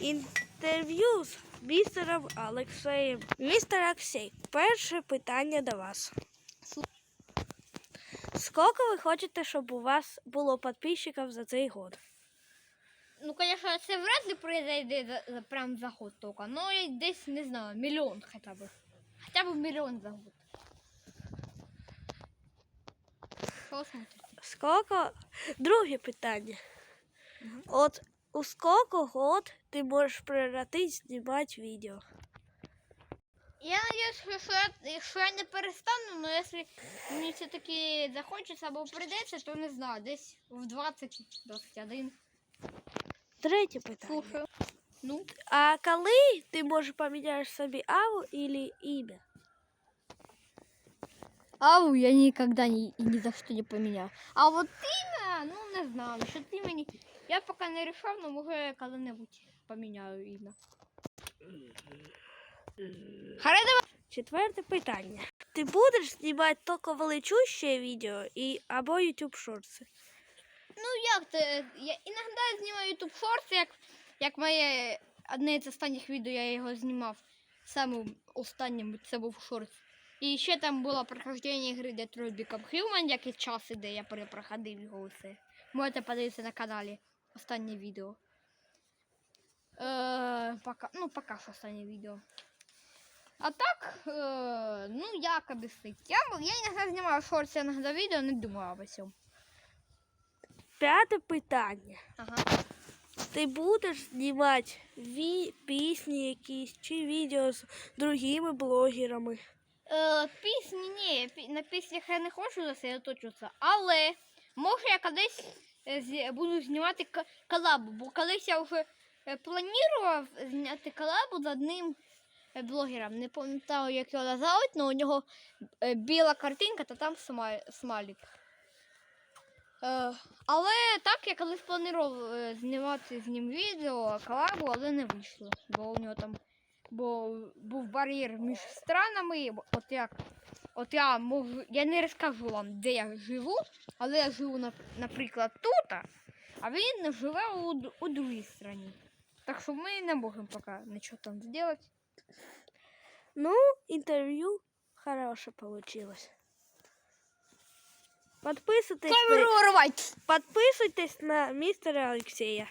Інтерв'ю з містером Олексієм. Містер Олексій, перше питання до вас. Скільки ви хочете, щоб у вас було підписчиків за цей год? Ну, конечно, це вряд ли произойде за, за, прям за год только, но я десь, не знаю, миллион хотя бы. Хотя бы миллион за год. Что смотрите? Скільки? Друге питання. От у скільки год ти можеш прекратити знімати відео? Я надеюсь, що, що, я, що я не перестану, но если мені все-таки захочеться або прийдеться, то не знаю, десь в 20-21. Третє питання. Слушаю. Ну, А коли ти можеш поміняти собі аву або ім'я? Аву я никогда ни, ни за что не поменял. А вот имя, ну знаю, що імені. Я поки не рішав, но може коли-небудь поміняю ім'я. Харе. Четверте питання. Ти будеш знімати тільки величуще відео і або YouTube Shorts? Ну як це? Я іноді знімаю YouTube Shorts, як, як моє одне з останніх відео я його знімав. Самим останнім це був Shorts. І ще там було прохождення гри Detroit Become Human, як і час іде, я перепроходив його усе. Можете подивитися на каналі останнє відео. Е, пока, ну, пока що останнє відео. А так, е, ну як об'яснити? Я, я іноді знімаю шорти, іноді відео, не думаю об цьому. П'яте питання. Ага. Ти будеш знімати ві... пісні якісь чи відео з другими блогерами? Е, пісні, ні, на піснях я не хочу зосередоточуватися, але може я колись е, буду знімати колабу, бо колись я вже е, планував зняти колабу з одним е, блогером. Не пам'ятаю, як його звати, але у нього біла картинка, та там смай- смайлик. Але так я колись планував знімати з ним відео, колабу, але не вийшло, бо у нього там бо був бар'єр між странами. От як, от я можу, я не розкажу вам, де я живу, але я живу, на- наприклад, тут, а він живе у, у другій країні. Так що ми не можемо поки нічого там зробити. Ну, інтерв'ю хороше получилось. Подписуйтесь, на... урвати! Подписуйтесь на містера Олексія.